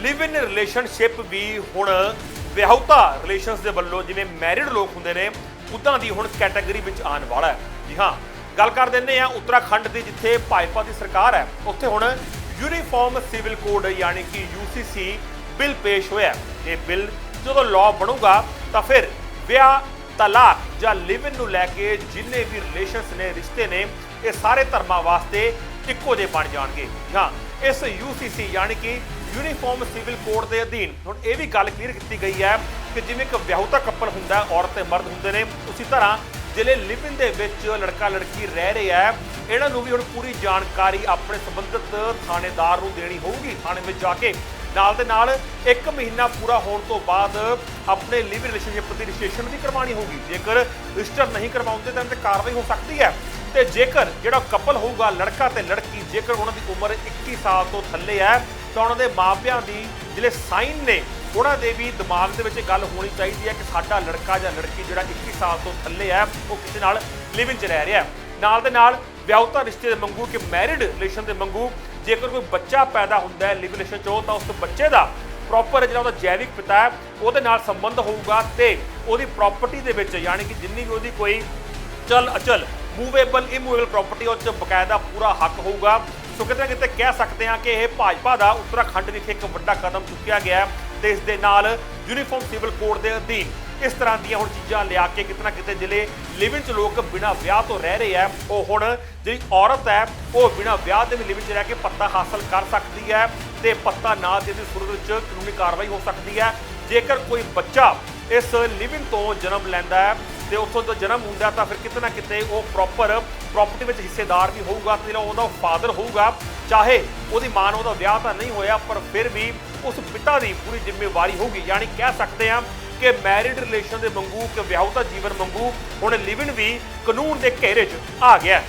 ਲਿਵ ਇਨ relationship ਵੀ ਹੁਣ ਵਿਆਹੁਤਾ relations ਦੇ ਵੱਲੋਂ ਜਿਵੇਂ ਮੈਰਿਡ ਲੋਕ ਹੁੰਦੇ ਨੇ ਉਦਾਂ ਦੀ ਹੁਣ ਕੈਟਾਗਰੀ ਵਿੱਚ ਆਉਣ ਵਾਲਾ ਹੈ। ਜੀ ਹਾਂ, ਗੱਲ ਕਰ ਦਿੰਦੇ ਆ ਉੱਤਰਾਖੰਡ ਦੀ ਜਿੱਥੇ ਭਾਜਪਾ ਦੀ ਸਰਕਾਰ ਹੈ। ਉੱਥੇ ਹੁਣ ਯੂਨੀਫਾਰਮ ਸਿਵਲ ਕੋਡ ਯਾਨੀ ਕਿ ਯੂਸੀਸੀ ਬਿੱਲ ਪੇਸ਼ ਹੋਇਆ ਇਹ ਬਿੱਲ ਜਦੋਂ ਲਾਅ ਬਣੂਗਾ ਤਾਂ ਫਿਰ ਵਿਆਹ, ਤਲਾਕ ਜਾਂ ਲਿਵ ਇਨ ਨੂੰ ਲੈ ਕੇ ਜਿੰਨੇ ਵੀ ਰਿਲੇਸ਼ਨਸ ਨੇ, ਰਿਸ਼ਤੇ ਨੇ, ਇਹ ਸਾਰੇ ਧਰਮਾਂ ਵਾਸਤੇ ਇੱਕੋ ਜਿਹੇ ਬਣ ਜਾਣਗੇ। ਹਾਂ ਇਸ ਯੂਸੀਸੀ ਯਾਨੀ ਕਿ ਯੂਨੀਫਾਰਮ ਸਿਵਲ ਕੋਡ ਦੇ ਅਧੀਨ, ਹੁਣ ਇਹ ਵੀ ਗੱਲ ਕਲੀਅਰ ਕੀਤੀ ਗਈ ਹੈ ਕਿ ਜਿਵੇਂ ਇੱਕ ਵਿਆਹੁਤਾ ਕਪਲ ਹੁੰਦਾ ਔਰਤ ਤੇ ਮਰਦ ਹੁੰਦੇ ਨੇ, ਉਸੇ ਤਰ੍ਹਾਂ ਜਿਹੜੇ ਲਿਵ ਦੇ ਵਿੱਚ ਲੜਕਾ ਲੜਕੀ ਰਹਿ ਰਹੇ ਆ ਇਹਨਾਂ ਨੂੰ ਵੀ ਹੁਣ ਪੂਰੀ ਜਾਣਕਾਰੀ ਆਪਣੇ ਸੰਬੰਧਿਤ ਥਾਣੇਦਾਰ ਨੂੰ ਦੇਣੀ ਹੋਊਗੀ। ਥਾਣੇ ਵਿੱਚ ਜਾ ਕੇ ਨਾਲ ਦੇ ਨਾਲ 1 ਮਹੀਨਾ ਪੂਰਾ ਹੋਣ ਤੋਂ ਬਾਅਦ ਆਪਣੇ ਲਿਵ ਰਿਲੇਸ਼ਨਸ਼ਿਪ ਦੀ ਰਜਿਸਟ੍ਰੇਸ਼ਨ ਵੀ ਕਰਵਾਉਣੀ ਹੋਊਗੀ। ਜੇਕਰ ਰਜਿਸਟਰ ਨਹੀਂ ਕਰਵਾਉਂਦੇ, ਤਾਂ ਤੇ ਕਾਰਵਾਈ ਹੋ ਸਕਦੀ ਹੈ। ਤੇ ਜੇਕਰ ਜਿਹੜਾ ਕਪਲ ਹੋਊਗਾ, ਲੜਕਾ ਤੇ ਲੜਕੀ, ਜੇਕਰ ਉਹਨਾਂ ਦੀ ਉਮਰ 21 ਸਾਲ ਤੋਂ ਥੱਲੇ ਹੈ, ਤਾਂ ਉਹਨਾਂ ਦੇ ਮਾਪਿਆਂ ਦੀ ਜਿਹੜੇ ਸਾਈਨ ਨੇ, ਉਹਨਾਂ ਦੇ ਵੀ ਦਿਮਾਗ ਦੇ ਵਿੱਚ ਇਹ ਗੱਲ ਹੋਣੀ ਚਾਹੀਦੀ ਹੈ ਕਿ ਸਾਡਾ ਲੜਕਾ ਜਾਂ ਲੜਕੀ ਜਿਹੜਾ 21 ਸਾਲ ਤੋਂ ਥੱਲੇ ਹੈ, ਉਹ ਕਿਸੇ ਨਾਲ ਲਿਵਿੰਗ ਚ ਰਹਿ ਰਿਹਾ ਨਾਲ ਦੇ ਨਾਲ ਵਿਆਹੁਤਾ ਰਿਸ਼ਤੇ ਦੇ ਮੰਗੂ ਕਿ ਮੈਰਿਡ ਰਿਲੇਸ਼ਨ ਦੇ ਮੰਗੂ ਜੇਕਰ ਕੋਈ ਬੱਚਾ ਪੈਦਾ ਹੁੰਦਾ ਹੈ ਲਿਵ ਰਿਲੇਸ਼ਨ ਚੋਂ ਤਾਂ ਉਸ ਬੱਚੇ ਦਾ ਪ੍ਰੋਪਰ ਜਿਹੜਾ ਉਹਦਾ ਜੈਵਿਕ ਪਿਤਾ ਹੈ, ਉਹਦੇ ਨਾਲ ਸੰਬੰਧ ਹੋਊਗਾ ਤੇ ਉਹਦੀ ਪ੍ਰਾਪਰਟੀ ਦੇ ਵਿੱਚ, ਯਾਨੀ ਕਿ ਜਿੰਨੀ ਵੀ ਉਹਦੀ ਕੋਈ ਚਲ ਅਚਲ ਮੂਵੇਬਲ ਇਮੂਵੇਬਲ ਪ੍ਰਾਪਰਟੀ ਉਹ 'ਚ ਬਕਾਇਦਾ ਪੂਰਾ ਹੱਕ ਹੋਊਗਾ। ਸੋ ਕਿਤੇ ਨਾ ਕਿਤੇ ਕਹਿ ਸਕਦੇ ਹਾਂ ਕਿ ਇਹ ਭਾਜਪਾ ਦਾ ਉੱਤਰਾਖੰਡ ਵਿਖੇ ਇੱਕ ਵੱਡਾ ਕਦਮ ਚੁੱਕਿਆ ਗਿਆ ਹੈ ਤੇ ਇਸ ਦੇ ਨਾਲ ਯੂਨੀਫਾਰਮ ਸਿਵਲ ਕੋਡ ਦੇ ਅਧੀਨ ਇਸ ਤਰ੍ਹਾਂ ਦੀਆਂ ਹੁਣ ਚੀਜ਼ਾਂ ਲਿਆ ਕੇ ਕਿਤੇ ਨਾ ਕਿਤੇ ਜਿਹੜੇ ਲਿਵਿੰਗ ਚ ਲੋਕ ਬਿਨਾਂ ਵਿਆਹ ਤੋਂ ਰਹਿ ਰਹੇ ਆ ਉਹ ਹੁਣ ਜਿਹੜੀ ਔਰਤ ਹੈ, ਉਹ ਬਿਨਾਂ ਵਿਆਹ ਦੇ ਵੀ ਲਿਵਿੰਗ ਚ ਰਹਿ ਕੇ ਪੱਤਾ ਹਾਸਲ ਕਰ ਸਕਦੀ ਹੈ ਤੇ ਪੱਤਾ ਨਾ ਦੇ ਦੀ ਸੂਰਤ ਵਿੱਚ ਕਾਨੂੰਨੀ ਕਾਰਵਾਈ ਹੋ ਸਕਦੀ ਹੈ। ਜੇਕਰ ਕੋਈ ਬੱਚਾ ਇਸ ਲਿਵਿੰਗ ਤੋਂ ਜਨਮ ਲੈਂਦਾ ਹੈ ਤੇ ਉੱਥੋਂ ਤੋਂ ਜਨਮ ਹੁੰਦਾ ਤਾਂ ਫਿਰ ਕਿਤੇ ਨਾ ਕਿਤੇ ਉਹ ਪ੍ਰੋਪਰ ਪ੍ਰਾਪਰਟੀ ਵਿੱਚ ਹਿੱਸੇਦਾਰ ਵੀ ਹੋਊਗਾ ਤੇ ਜਿਹੜਾ ਉਹਦਾ ਫਾਦਰ ਹੋਊਗਾ, ਚਾਹੇ ਉਹਦੀ ਮਾਂ ਨੂੰ ਉਹਦਾ ਵਿਆਹ ਤਾਂ ਨਹੀਂ ਹੋਇਆ, ਪਰ ਫਿਰ ਵੀ ਉਸ ਪਿਤਾ ਦੀ ਪੂਰੀ ਜ਼ਿੰਮੇਵਾਰੀ ਹੋਊਗੀ। ਯਾਨੀ ਕਹਿ ਸਕਦੇ ਹਾਂ ਕਿ ਮੈਰਿਡ ਰਿਲੇਸ਼ਨ ਦੇ ਵਾਂਗੂ, ਕਿ ਵਿਆਹੁਤਾ ਜੀਵਨ ਵਾਂਗੂ ਹੁਣ ਲਿਵਿੰਗ ਵੀ ਕਾਨੂੰਨ ਦੇ ਘੇਰੇ 'ਚ ਆ ਗਿਆ।